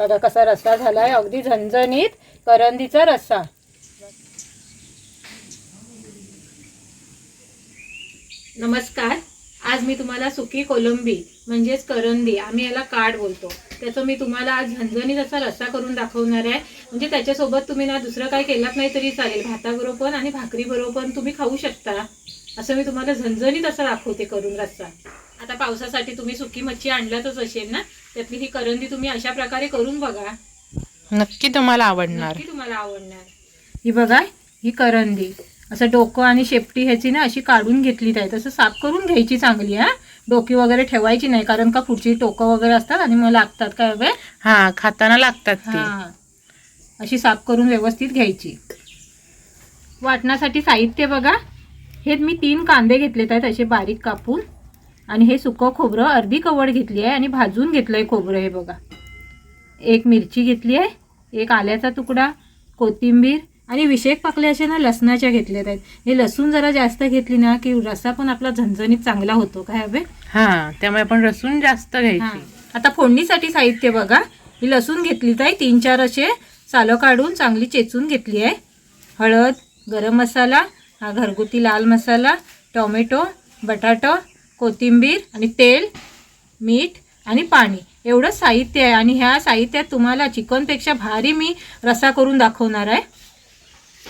बघा कसा रस्सा झालाय. अगदी झणझणीत करंदीचा रस्सा. नमस्कार. आज मी तुम्हाला सुकी कोलंबी म्हणजेच करंदी आम्ही याला काड बोलतो. त्याचं मी तुम्हाला आज झणझणीत असा रस्सा करून दाखवणार आहे. म्हणजे त्याच्यासोबत तुम्ही ना दुसरं काही केलात नाही तरी चालेल. भाताबरोबर पण आणि भाकरीबरोबर पण तुम्ही खाऊ शकता. असं मी तुम्हाला झणझणीत असं दाखवते करून रस्सा. आता पावसासाठी तुम्ही सुकी मच्छी आणल्यातच असेल ना? त्यातली ही करंदी तुम्ही अशा प्रकारे करून बघा. नक्की तुम्हाला आवडणार. नक्की तुम्हाला आवडणार. ही बघा ही करंदी. असं डोकं आणि शेपटी ह्याची ना अशी काढून घेतली आहे तसं साफ करून घ्यायची चांगली हा. डोकी वगैरे ठेवायची नाही कारण का पुढची टोकं वगैरे असतात आणि मग लागतात काय हवे हा खाताना लागतात ती. हा. अशी साफ करून व्यवस्थित घ्यायची. वाटण्यासाठी साहित्य बघा. हे मी तीन कांदे घेतलेत आहेत असे बारीक कापून. आणि हे सुकं खोबरं अर्धी कवड घेतली आहे आणि भाजून घेतलं आहे खोबरं हे बघा. एक मिरची घेतली आहे एक आल्याचा तुकडा कोथिंबीर आणि विशेष पाकले असे ना लसणाच्या घेतल्यात आहेत. हे लसूण जरा जास्त घेतली ना की रस्सा पण आपला झणझणीत चांगला होतो काय हवे हा त्यामुळे आपण रसून जास्त. घ्यायची. आता फोडणीसाठी साहित्य बघा. ही लसूण घेतली आहे तीन चार असे सालं काढून चांगली चेचून घेतली आहे. हळद गरम मसाला हा घरगुती लाल मसाला टोमॅटो बटाटो कोथिंबीर आणि तेल मीठ आणि पाणी. एवढं साहित्य आहे आणि ह्या साहित्यात तुम्हाला चिकनपेक्षा भारी मी रसा करून दाखवणार आहे.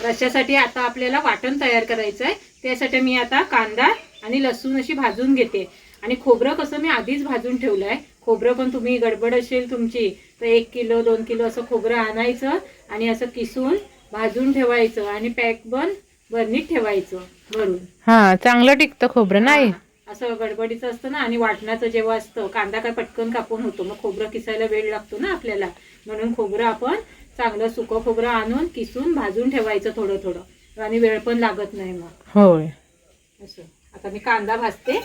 रश्यासाठी आता आपल्याला वाटण तयार करायचं आहे. त्यासाठी मी आता कांदा आणि लसूण अशी भाजून घेते. आणि खोबरं कसं मी आधीच भाजून ठेवलं आहे. खोबरं पण तुम्ही गडबड असेल तुमची तर एक किलो दोन किलो असं खोबरं आणायचं आणि असं किसून भाजून ठेवायचं आणि पॅक पण बरणीत ठेवायचं भरून. हा चांगलं टिकतं खोबरं नाही? हा, असं गडबडीचं असतं ना आणि वाटणाचं जेव्हा असतं कांदा काय पटकन कापून होतो मग खोबरं किसायला वेळ लागतो ना आपल्याला. म्हणून खोबरं आपण चांगलं सुकं खोबरं आणून किसून भाजून ठेवायचं थोडं थोडं. आणि वेळ पण लागत नाही मग. होय. असं. आता मी कांदा भाजते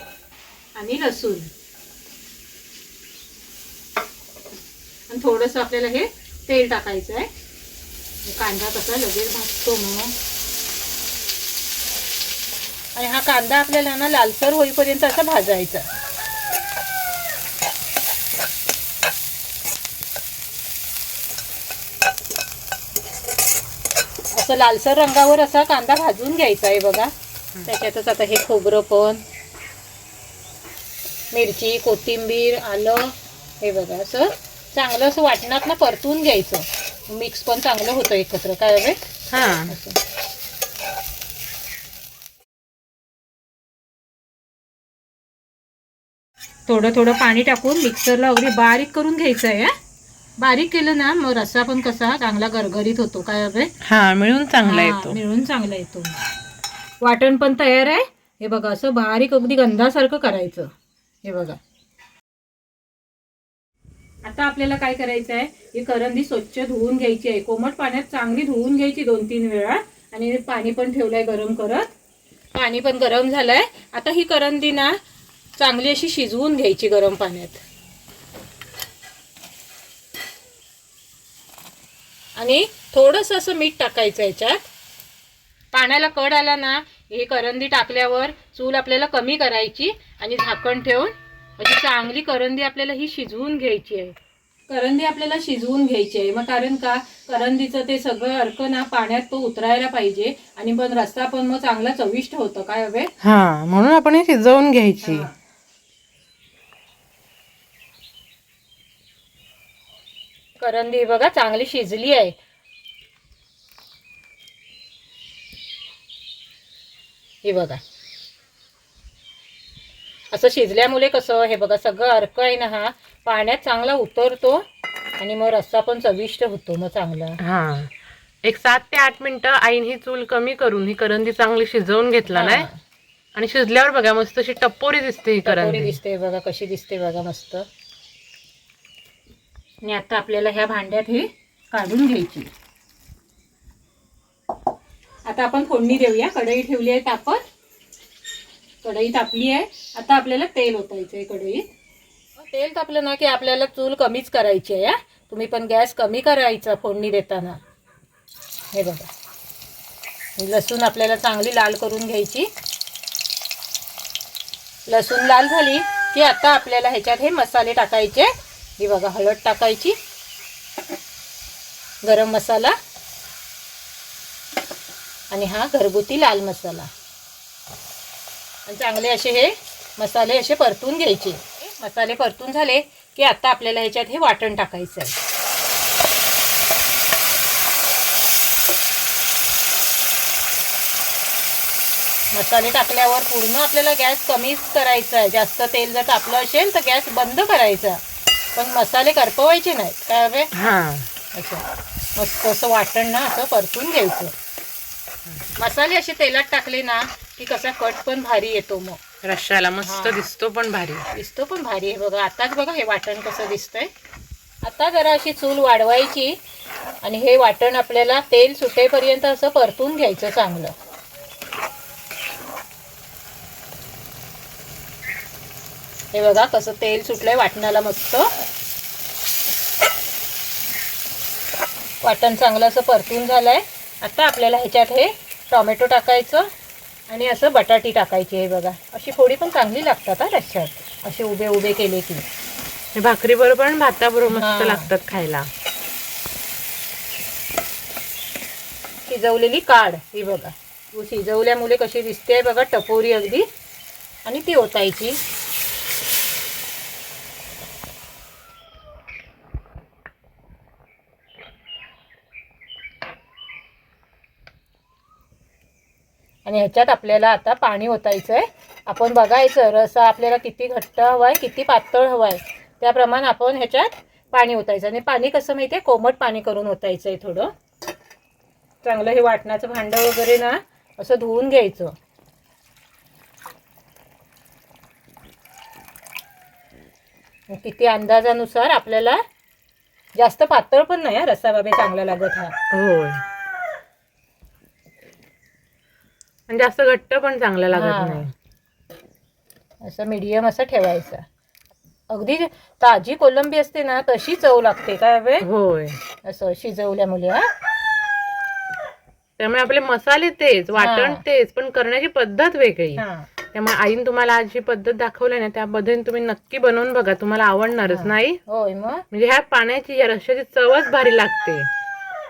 आणि लसूण. आणि थोडंसं आपल्याला हे तेल टाकायचं आहे कांदा कसा लगेच भाजतो मग. आणि हा कांदा आपल्याला ना लालसर होईपर्यंत असा भाजायचा. असं लालसर रंगावर असा कांदा भाजून घ्यायचा आहे बघा. त्याच्यातच आता हे खोबरं पण मिरची कोथिंबीर आलं हे बघा असं चांगलं असं वाटणात ना परतून घ्यायचं. मिक्स पण चांगलं होतं एकत्र काय हवे हा. असं. थोडं थोडं पाणी टाकून मिक्सरला अगदी बारीक करून घ्यायचं आहे. बारीक केलं ना मग रस्सा पण कसा चांगला गरगरीत होतो काय हवे हा मिळून चांगला येतो. मिळून चांगला येतो. वाटण पण तयार आहे. हे बघा असं बारीक अगदी गंधासारखं करायचं. हे बघा. आता आपल्याला काय करायचं आहे ही करंदी स्वच्छ धुवून घ्यायची आहे. कोमट पाण्यात चांगली धुवून घ्यायची दोन तीन वेळा. आणि पाणी पण ठेवलंय गरम करत. पाणी पण गरम झालंय. आता ही करंदी ना चांगली अशी शिजवून घ्यायची गरम पाण्यात. आणि थोडंसं असं मीठ टाकायचं याच्यात. पाण्याला कड आला ना ही करंदी टाकल्यावर चूल आपल्याला कमी करायची आणि झाकण ठेवून अशी चांगली करंदी आपल्याला ही शिजवून घ्यायची आहे. करंदी आपल्याला शिजवून घ्यायची आहे. मग कारण का? करंदीचं ते सगळं अर्क ना पाण्यात तो उतरायला पाहिजे आणि पण रस्ता पण मग चांगला चविष्ट होतं. काय हवे हा म्हणून आपण हे शिजवून घ्यायची. करंदी बघा चांगली शिजली आहे. हे बघा. असं शिजल्यामुळे कसं हे बघा सगळं अर्क आहे ना हा पाण्यात चांगला उतरतो आणि मग रस्सा पण चविष्ट होतो मग चांगला. हा. एक सात ते आठ मिनिटं आईने ही चूल कमी करून ही करंदी चांगली शिजवून घेतला नाही? हा. आणि शिजल्यावर बघा मस्त अशी टप्पोरी दिसते ही करंदी. दिसते बघा कशी दिसते बघा मस्त. आणि आता आपल्याला ह्या भांड्यात हे काढून घ्यायची. आता आपण फोडणी देऊया. कढई ठेवली आहे तापत कढई तापली आहे. आता आपल्याला तेल ओतायचं आहे कढईत. तेल तापलं ना की आपल्याला चूल कमीच करायची आहे या तुम्ही पण गॅस कमी करायचा फोडणी देताना. हे बघा. लसूण आपल्याला चांगली लाल करून घ्यायची. लसूण लाल झाली की आता आपल्याला ह्याच्यात हे मसाले टाकायचे. ही बघा हळद टाकायची. गरम मसाला. आणि हा घरगुती लाल मसाला. आणि चांगले असे हे मसाले असे परतून घ्यायचे. मसाले परतून झाले की आता आपल्याला ह्याच्यात हे वाटण टाकायचं आहे. मसाले टाकल्यावर पूर्ण आपल्याला गॅस कमीच करायचा आहे. जास्त तेल जर तापलं असेल तर गॅस बंद करायचा. पण मसाले करपवायचे नाहीत काय हवे हा. असं मस्त असं वाटण ना असं परतून घ्यायचं. मसाले असे तेलात टाकले ना की कसा कट पण भारी येतो मग. रश्शाला मस्त हा. दिसतो पण भारी. दिसतो पण भारी आहे बघा. आताच बघा हे वाटण कसं दिसतंय. आता जरा अशी चूल वाढवायची आणि हे वाटण आपल्याला तेल सुटेपर्यंत असं परतून घ्यायचं चांगलं. हे बघा कसं तेल सुटलंय वाटणाला मस्त. वाटण चांगलं असं परतून झालंय. आता आपल्याला ह्याच्यात हे टोमॅटो टाकायचं आणि असं बटाटी टाकायची आहे बघा. अशी फोडी पण चांगली लागतात हा रश्श्यात असे उभे उभे केले की. हे भाकरी बरोबर आणि भाताबरोबर मस्त हा. लागतात खायला. शिजवलेली काढ ही बघा. तू शिजवल्यामुळे कशी दिसते बघा टपोरी अगदी. आणि ती ओतायची. आणि ह्याच्यात आपल्याला आता पाणी ओतायचं आहे आपण बघायचं रसा आपल्याला किती घट्ट हवा आहे किती पातळ हवा आहे त्याप्रमाणे आपण ह्याच्यात पाणी ओतायचं. आणि पाणी कसं माहिती आहे कोमट पाणी करून ओतायचं आहे थोडं. चांगलं हे वाटणाचं भांडं वगैरे ना असं धुवून घ्यायचं. किती अंदाजानुसार आपल्याला जास्त पातळ पण नाही हा रस्सा बाबे चांगला लागत हा. हो आणि जास्त घट्ट पण चांगलं. लागत नाही. असं मीडियम असं ठेवायचं. अगदी ताजी कोलंबी असते ना तशी चव लागते काय वे होय. असं शिजवल्यामुळे हा. त्यामुळे आपले मसाले तेच वाटण. तेच पण करण्याची पद्धत वेगळी. हा. त्यामुळे आईन तुम्हाला आज जी पद्धत दाखवली ना त्या पद्धतीने तुम्ही नक्की बनवून बघा तुम्हाला आवडणारच. नाही. होय मग. म्हणजे ह्या पाण्याची या रश्श्याची चवच भारी लागते.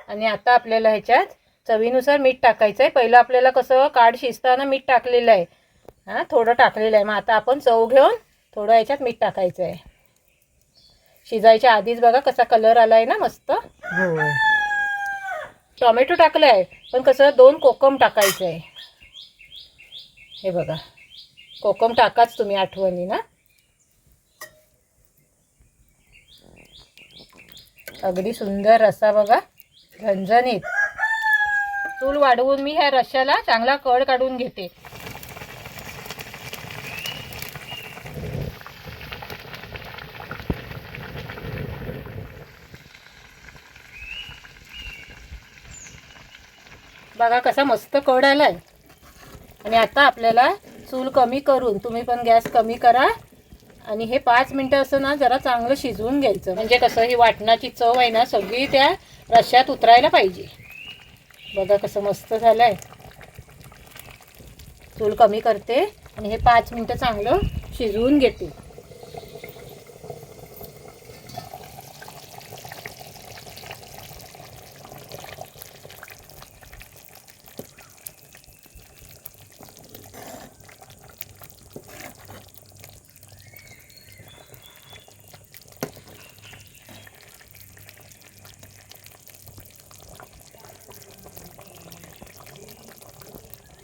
आणि आता आपल्याला ह्याच्यात चवीनुसार मीठ टाकायचं आहे पहिलं आपल्याला कसं काढ शिजताना मीठ टाकलेलं आहे. हां थोडं टाकलेलं आहे. मग आता आपण चव घेऊन थोडं ह्याच्यात मीठ टाकायचं आहे शिजायच्या आधीच बघा कसा कलर आला आहे ना मस्त. होय. टोमॅटो टाकलं आहे पण कसं दोन कोकम टाकायचं आहे हे बघा. कोकम टाकाच तुम्ही आठवणी ना. अगदी सुंदर रसा बघा झणझणीत. चूल वाढवून मी ह्या रश्याला चांगला कड काढून घेते. बघा कसा मस्त कड आलाय. आणि आता आपल्याला चूल कमी करून तुम्ही पण गॅस कमी करा. आणि हे पाच मिनटं असं ना जरा चांगलं शिजवून घ्यायचं. म्हणजे कसं ही वाटणाची चव आहे ना सगळी त्या रश्यात उतरायला पाहिजे. बघा कसं मस्त झालंय. चूल कमी करते आणि हे पाच मिनटं चांगलं शिजवून घेते.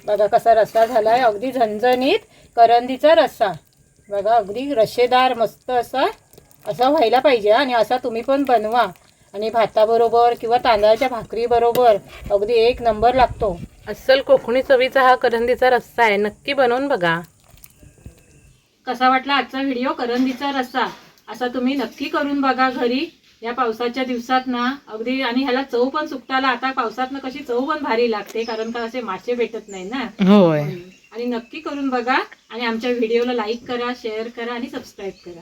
बघा कसा रस्सा झालाय. अगदी झणझणीत करंदीचा रस्सा. बघा अगदी रशेदार मस्त असा असा व्हायला पाहिजे आणि असा तुम्ही पण बनवा. आणि भाताबरोबर किंवा तांदळाच्या भाकरीबरोबर अगदी एक नंबर लागतो. अस्सल कोकणी चवीचा हा करंदीचा रस्सा आहे. नक्की बनवून बघा. कसा वाटला आजचा व्हिडिओ? करंदीचा रस्सा. असा तुम्ही नक्की करून बघा घरी. या पावसाच्या दिवसात ना अगदी आणि ह्याला चव पण सुकताला आता पावसात ना कशी चव पण भारी लागते कारण का असे मासे भेटत नाही ना. होय. आणि नक्की करून बघा आणि आमच्या व्हिडिओला लाईक करा शेअर करा आणि सबस्क्राईब करा.